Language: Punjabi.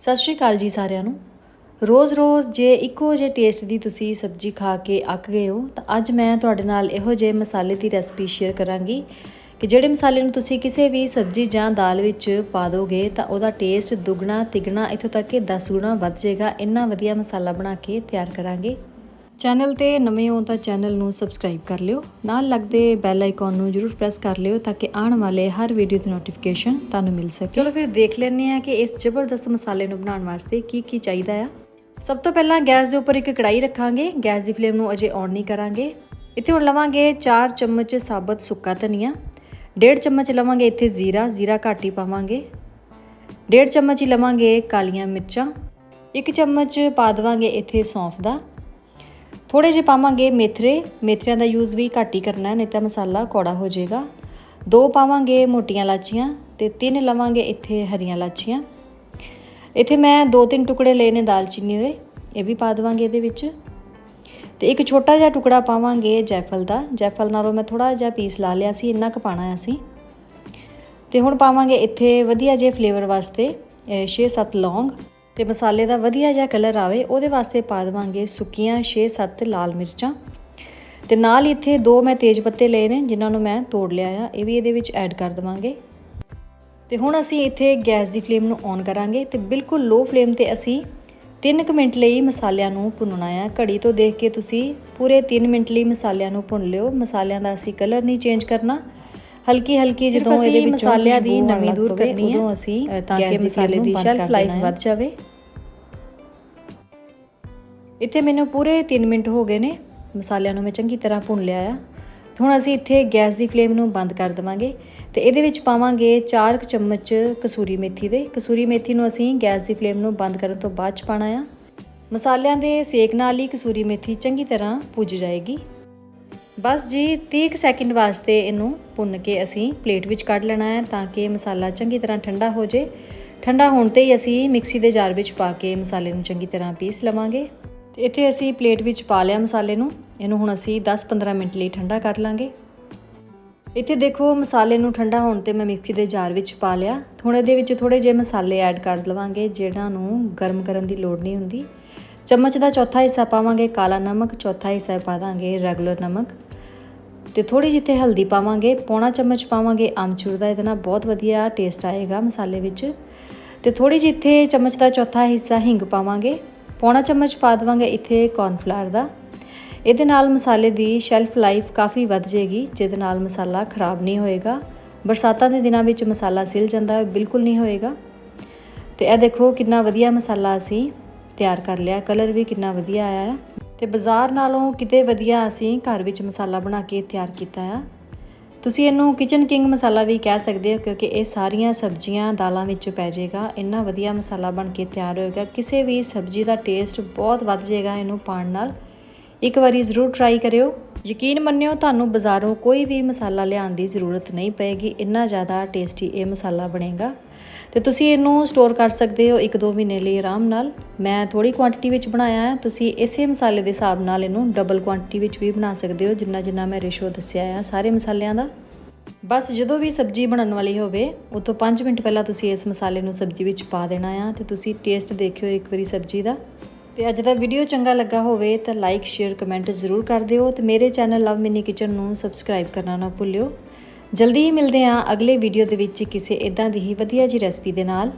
ਸਤਿ ਸ਼੍ਰੀ ਅਕਾਲ ਜੀ ਸਾਰਿਆਂ ਨੂੰ। ਰੋਜ਼-ਰੋਜ਼ ਜੇ ਇੱਕੋ ਜਿਹੇ ਟੇਸਟ ਦੀ ਤੁਸੀਂ ਸਬਜ਼ੀ ਖਾ ਕੇ ਅੱਕ ਗਏ ਹੋ, ਤਾਂ ਅੱਜ ਮੈਂ ਤੁਹਾਡੇ ਨਾਲ ਇਹੋ ਜਿਹੇ ਮਸਾਲੇ ਦੀ ਰੈਸਪੀ ਸ਼ੇਅਰ ਕਰਾਂਗੀ ਕਿ ਜਿਹੜੇ ਮਸਾਲੇ ਨੂੰ ਤੁਸੀਂ ਕਿਸੇ ਵੀ ਸਬਜ਼ੀ ਜਾਂ ਦਾਲ ਵਿੱਚ ਪਾ ਦੋਗੇ, ਤਾਂ ਉਹਦਾ ਟੇਸਟ ਦੁੱਗਣਾ ਤਿੱਗਣਾ ਇੱਥੋਂ ਤੱਕ ਕਿ 10 ਗੁਣਾ ਵੱਧ ਜਾਏਗਾ। ਇੰਨਾ ਵਧੀਆ ਮਸਾਲਾ ਬਣਾ ਕੇ ਤਿਆਰ ਕਰਾਂਗੇ। ਚੈਨਲ ਤੇ ਨਵੇਂ ਹੋ ਤਾਂ ਚੈਨਲ ਨੂੰ ਸਬਸਕ੍ਰਾਈਬ ਕਰ ਲਿਓ। ਨਾਲ ਲੱਗਦੇ ਬੈਲ ਆਈਕਨ ਨੂੰ ਜਰੂਰ ਪ੍ਰੈਸ ਕਰ ਲਿਓ ਤਾਂ ਕਿ ਆਉਣ ਵਾਲੇ ਹਰ ਵੀਡੀਓ ਦੀ ਨੋਟੀਫਿਕੇਸ਼ਨ ਤੁਹਾਨੂੰ ਮਿਲ ਸਕੇ। ਚਲੋ ਫਿਰ ਦੇਖ ਲੈਂਦੇ ਆ ਕਿ ਇਸ ਜ਼ਬਰਦਸਤ ਮਸਾਲੇ ਨੂੰ ਬਣਾਉਣ ਵਾਸਤੇ ਕੀ ਕੀ ਚਾਹੀਦਾ ਆ। ਸਭ ਤੋਂ ਪਹਿਲਾਂ ਗੈਸ ਦੇ ਉੱਪਰ ਇੱਕ ਕੜਾਈ ਰੱਖਾਂਗੇ। ਗੈਸ ਦੀ ਫਲੇਮ ਨੂੰ ਅਜੇ ਔਨ ਨਹੀਂ ਕਰਾਂਗੇ। ਇੱਥੇ ਹੁਣ ਲਵਾਂਗੇ 4 ਚਮਚ ਸਾਬਤ ਸੁੱਕਾ ਧਨੀਆ। 1.5 ਚਮਚ ਲਵਾਂਗੇ ਇੱਥੇ ਜ਼ੀਰਾ। ਜ਼ੀਰਾ ਘੱਟ ਹੀ ਪਾਵਾਂਗੇ। 1.5 ਚਮਚ ਹੀ ਲਵਾਂਗੇ ਕਾਲੀਆਂ ਮਿਰਚਾਂ। 1 ਚਮਚ ਪਾ ਦੇਵਾਂਗੇ ਇੱਥੇ ਸੌਂਫ ਦਾ। ਥੋੜੇ ਜਿਹੇ ਪਾਵਾਂਗੇ ਮੇਥਰੇ, ਮੇਥਰਿਆਂ ਦਾ ਯੂਜ਼ ਵੀ ਘੱਟ ਹੀ ਕਰਨਾ, ਨਹੀਂ ਤਾਂ ਮਸਾਲਾ ਕੌੜਾ ਹੋ ਜਾਏਗਾ। ਦੋ ਪਾਵਾਂਗੇ ਮੋਟੀਆਂ ਲਾਚੀਆਂ ਤੇ ਤਿੰਨ ਲਵਾਂਗੇ ਇੱਥੇ ਹਰੀਆਂ ਲਾਚੀਆਂ ਇੱਥੇ ਮੈਂ ਦੋ ਤਿੰਨ ਟੁਕੜੇ ਲਏ ਨੇ ਦਾਲਚੀਨੀ ਦੇ, ਇਹ ਵੀ ਪਾ ਦੇਵਾਂਗੇ ਇਹਦੇ ਵਿੱਚ। ਤੇ ਇੱਕ ਛੋਟਾ ਜਿਹਾ ਟੁਕੜਾ ਪਾਵਾਂਗੇ ਜੈਫਲ ਦਾ, ਜੈਫਲ ਨਾਲੋਂ ਮੈਂ ਥੋੜਾ ਜਿਹਾ ਪੀਸ ਲਾ ਲਿਆ ਸੀ, ਇੰਨਾ ਕੁ ਪਾਣਾ ਅਸੀਂ ਤੇ ਹੁਣ ਪਾਵਾਂਗੇ ਇੱਥੇ ਵਧੀਆ ਜਿਹੇ ਫਲੇਵਰ ਵਾਸਤੇ 6-7 ਲੌਂਗ। ਤੇ ਮਸਾਲੇ ਦਾ ਵਧੀਆ ਜਿਹਾ ਕਲਰ ਆਵੇ ਉਹਦੇ ਵਾਸਤੇ ਪਾ ਦੇਵਾਂਗੇ ਸੁੱਕੀਆਂ 6-7 ਲਾਲ ਮਿਰਚਾਂ। ਤੇ ਨਾਲ ਇੱਥੇ ਦੋ ਮੈਂ ਤੇਜ ਪੱਤੇ ਲਏ ਨੇ ਜਿਨ੍ਹਾਂ ਨੂੰ ਮੈਂ ਤੋੜ ਲਿਆ ਆ ਇਹ ਵੀ ਇਹਦੇ ਵਿੱਚ ਐਡ ਕਰ ਦੇਵਾਂਗੇ। ਤੇ ਹੁਣ ਅਸੀਂ ਇੱਥੇ ਗੈਸ ਦੀ ਫਲੇਮ ਨੂੰ ਔਨ ਕਰਾਂਗੇ ਤੇ ਬਿਲਕੁਲ ਲੋ ਫਲੇਮ ਤੇ ਅਸੀਂ 3 ਮਿੰਟ ਲਈ ਮਸਾਲਿਆਂ ਨੂੰ ਭੁੰਨਣਾ ਆ। ਘੜੀ ਤੋਂ ਦੇਖ ਕੇ ਤੁਸੀਂ ਪੂਰੇ 3 ਮਿੰਟ ਲਈ ਮਸਾਲਿਆਂ ਨੂੰ ਭੁੰਨ ਲਿਓ। ਮਸਾਲਿਆਂ ਦਾ ਅਸੀਂ ਕਲਰ ਨਹੀਂ ਚੇਂਜ ਕਰਨਾ। ਹਲਕੀ ਹਲਕੀ ਜਦੋਂ ਇਹਦੇ ਵਿੱਚ ਮਸਾਲਿਆਂ ਦੀ ਨਮੀ ਦੂਰ ਕਰਨੀ ਹੈ ਉਦੋਂ ਅਸੀਂ ਤਾਂ ਕਿ ਮਸਾਲੇ ਦੀ ਸ਼ੈਲਫ ਲਾਈਫ ਵੱਧ ਜਾਵੇ। ਇੱਥੇ ਮੈਨੂੰ ਪੂਰੇ 3 ਮਿੰਟ ਹੋ ਗਏ ਨੇ। ਮਸਾਲਿਆਂ ਨੂੰ ਮੈਂ ਚੰਗੀ ਤਰ੍ਹਾਂ ਭੁੰਨ ਲਿਆ ਆ। ਹੁਣ ਅਸੀਂ ਇੱਥੇ ਗੈਸ ਦੀ ਫਲੇਮ ਨੂੰ ਬੰਦ ਕਰ ਦੇਵਾਂਗੇ। ਤੇ ਇਹਦੇ ਵਿੱਚ ਪਾਵਾਂਗੇ 4 ਚਮਚ ਕਸੂਰੀ ਮੇਥੀ ਦੇ। ਕਸੂਰੀ ਮੇਥੀ ਨੂੰ ਅਸੀਂ ਗੈਸ ਦੀ ਫਲੇਮ ਨੂੰ ਬੰਦ ਕਰਨ ਤੋਂ ਬਾਅਦ ਚ ਪਾਣਾ ਆ। ਮਸਾਲਿਆਂ ਦੇ ਸੇਕ ਨਾਲ ਹੀ ਕਸੂਰੀ ਮੇਥੀ ਚੰਗੀ ਤਰ੍ਹਾਂ ਭੁੱਜ ਜਾਏਗੀ। ਬਸ ਜੀ 30 ਸੈਕਿੰਡ ਵਾਸਤੇ ਇਹਨੂੰ ਭੁੰਨ ਕੇ ਅਸੀਂ ਪਲੇਟ ਵਿੱਚ ਕੱਢ ਲੈਣਾ ਹੈ ਤਾਂ ਕਿ ਮਸਾਲਾ ਚੰਗੀ ਤਰ੍ਹਾਂ ਠੰਡਾ ਹੋ ਜੇ। ਠੰਡਾ ਹੋਣ ਤੇ ਹੀ ਅਸੀਂ ਮਿਕਸੀ ਦੇ ਜਾਰ ਵਿੱਚ ਪਾ ਕੇ ਮਸਾਲੇ ਨੂੰ ਚੰਗੀ ਤਰ੍ਹਾਂ ਪੀਸ ਲਵਾਂਗੇ। ਤੇ ਇੱਥੇ ਅਸੀਂ ਪਲੇਟ ਵਿੱਚ ਪਾ ਲਿਆ ਮਸਾਲੇ ਨੂੰ। ਇਹਨੂੰ ਹੁਣ ਅਸੀਂ 10-15 ਮਿੰਟ ਲਈ ਠੰਡਾ ਕਰ ਲਾਂਗੇ। ਇੱਥੇ ਦੇਖੋ ਮਸਾਲੇ ਨੂੰ ਠੰਡਾ ਹੋਣ ਤੇ ਮੈਂ ਮਿਕਸੀ ਦੇ ਜਾਰ ਵਿੱਚ ਪਾ ਲਿਆ। ਹੁਣ ਇਹਦੇ ਵਿੱਚ ਥੋੜੇ ਜਿਹੇ ਮਸਾਲੇ ਐਡ ਕਰ ਲਵਾਂਗੇ ਜਿਹੜਾ ਨੂੰ ਗਰਮ ਕਰਨ ਦੀ ਲੋੜ ਨਹੀਂ ਹੁੰਦੀ। ਚਮਚ ਦਾ ਚੌਥਾ ਹਿੱਸਾ ਪਾਵਾਂਗੇ, ਕਾਲਾ ਨਮਕ। ਚੌਥਾ ਹਿੱਸਾ ਪਾ ਦਾਂਗੇ ਰੈਗੂਲਰ ਨਮਕ। ਤੇ ਥੋੜੀ ਜਿਹੀ ਤੇ ਹਲਦੀ ਪਾਵਾਂਗੇ, ਪੌਣਾ ਚਮਚ ਪਾਵਾਂਗੇ ਆਮਚੂਰ ਦਾ। ਇਹਦੇ ਨਾਲ ਬਹੁਤ ਵਧੀਆ ਟੇਸਟ ਆਏਗਾ ਮਸਾਲੇ ਵਿੱਚ। ਤੇ ਥੋੜੀ ਜਿਹੀ ਇੱਥੇ ਚਮਚ ਦਾ ਚੌਥਾ ਹਿੱਸਾ ਹਿੰਗ ਪਾਵਾਂਗੇ। ਪੌਣਾ ਚਮਚ ਪਾ ਦਵਾਂਗੇ ਇੱਥੇ ਕੌਰਨਫਲਾਵਰ ਦਾ। ਇਹਦੇ ਨਾਲ ਮਸਾਲੇ ਦੀ ਸ਼ੈਲਫ ਲਾਈਫ ਕਾਫੀ ਵੱਧ ਜਾਏਗੀ, ਜਿਹਦੇ ਨਾਲ ਮਸਾਲਾ ਖਰਾਬ ਨਹੀਂ ਹੋਏਗਾ। ਬਰਸਾਤਾਂ ਦੇ ਦਿਨਾਂ ਵਿੱਚ ਮਸਾਲਾ ਸਿਲ ਜਾਂਦਾ ਬਿਲਕੁਲ ਨਹੀਂ ਹੋਏਗਾ। ਤੇ ਇਹ ਦੇਖੋ ਕਿੰਨਾ ਵਧੀਆ ਮਸਾਲਾ ਅਸੀਂ ਤਿਆਰ ਕਰ ਲਿਆ, ਕਲਰ ਵੀ ਕਿੰਨਾ ਵਧੀਆ ਆਇਆ ਹੈ। ਤੇ ਬਾਜ਼ਾਰ ਨਾਲੋਂ ਕਿਤੇ ਵਧੀਆ ਅਸੀਂ ਘਰ ਵਿੱਚ ਮਸਾਲਾ ਬਣਾ ਕੇ ਤਿਆਰ ਕੀਤਾ ਆ। ਤੁਸੀਂ ਇਹਨੂੰ ਕਿਚਨ ਕਿੰਗ ਮਸਾਲਾ ਵੀ ਕਹਿ ਸਕਦੇ ਹੋ, ਕਿਉਂਕਿ ਇਹ ਸਾਰੀਆਂ ਸਬਜ਼ੀਆਂ ਦਾਲਾਂ ਵਿੱਚ ਪੈ ਜਾਏਗਾ। ਇੰਨਾ ਵਧੀਆ ਮਸਾਲਾ ਬਣ ਕੇ ਤਿਆਰ ਹੋਏਗਾ। ਕਿਸੇ ਵੀ ਸਬਜ਼ੀ ਦਾ ਟੇਸਟ ਬਹੁਤ ਵੱਧ ਜਾਏਗਾ ਇਹਨੂੰ ਪਾਣ ਨਾਲ। ਇੱਕ ਵਾਰੀ ਜ਼ਰੂਰ ਟਰਾਈ ਕਰਿਓ। ਯਕੀਨ ਮੰਨਿਓ, ਤੁਹਾਨੂੰ ਬਾਜ਼ਾਰੋਂ ਕੋਈ ਵੀ ਮਸਾਲਾ ਲਿਆਉਣ ਦੀ ਜ਼ਰੂਰਤ ਨਹੀਂ ਪਏਗੀ। ਇੰਨਾ ਜ਼ਿਆਦਾ ਟੇਸਟੀ ਇਹ ਮਸਾਲਾ ਬਣੇਗਾ। ਤੇ ਤੁਸੀਂ ਇਹਨੂੰ ਸਟੋਰ ਕਰ ਸਕਦੇ ਹੋ 1-2 ਮਹੀਨੇ ਲਈ ਆਰਾਮ ਨਾਲ। ਮੈਂ ਥੋੜੀ ਕੁਆਂਟੀਟੀ ਵਿੱਚ ਬਣਾਇਆ ਹੈ। ਤੁਸੀਂ ਇਸੇ ਮਸਾਲੇ ਦੇ ਹਿਸਾਬ ਨਾਲ ਇਹਨੂੰ ਡਬਲ ਕੁਆਂਟੀਟੀ ਵਿੱਚ ਵੀ ਬਣਾ ਸਕਦੇ ਹੋ। ਜਿੰਨਾ ਜਿੰਨਾ ਮੈਂ ਰੇਸ਼ੋ ਦੱਸਿਆ ਆ ਸਾਰੇ ਮਸਾਲਿਆਂ ਦਾ। ਬਸ ਜਦੋਂ ਵੀ ਸਬਜ਼ੀ ਬਣਨ ਵਾਲੀ ਹੋਵੇ ਉਹ ਤੋਂ 5 ਮਿੰਟ ਪਹਿਲਾਂ ਤੁਸੀਂ ਇਸ ਮਸਾਲੇ ਨੂੰ ਸਬਜ਼ੀ ਵਿੱਚ ਪਾ ਦੇਣਾ ਆ ਤੇ ਤੁਸੀਂ ਟੇਸਟ ਦੇਖਿਓ ਇੱਕ ਵਾਰੀ ਸਬਜ਼ੀ ਦਾ। ਤੇ ਅੱਜ ਦਾ ਵੀਡੀਓ ਚੰਗਾ ਲੱਗਾ ਹੋਵੇ ਤਾਂ ਲਾਈਕ ਸ਼ੇਅਰ ਕਮੈਂਟ ਜ਼ਰੂਰ ਕਰ ਦਿਓ ਤੇ ਮੇਰੇ ਚੈਨਲ ਲਵ ਮਿਨੀ ਕਿਚਨ ਨੂੰ ਸਬਸਕ੍ਰਾਈਬ ਕਰਨਾ ਨਾ ਭੁੱਲਿਓ। ਜਲਦੀ ਹੀ ਮਿਲਦੇ ਹਾਂ ਅਗਲੇ ਵੀਡੀਓ ਦੇ ਵਿੱਚ ਕਿਸੇ ਇਦਾਂ ਦੀ ਹੀ ਵਧੀਆ ਜੀ ਰੈਸਪੀ ਦੇ ਨਾਲ।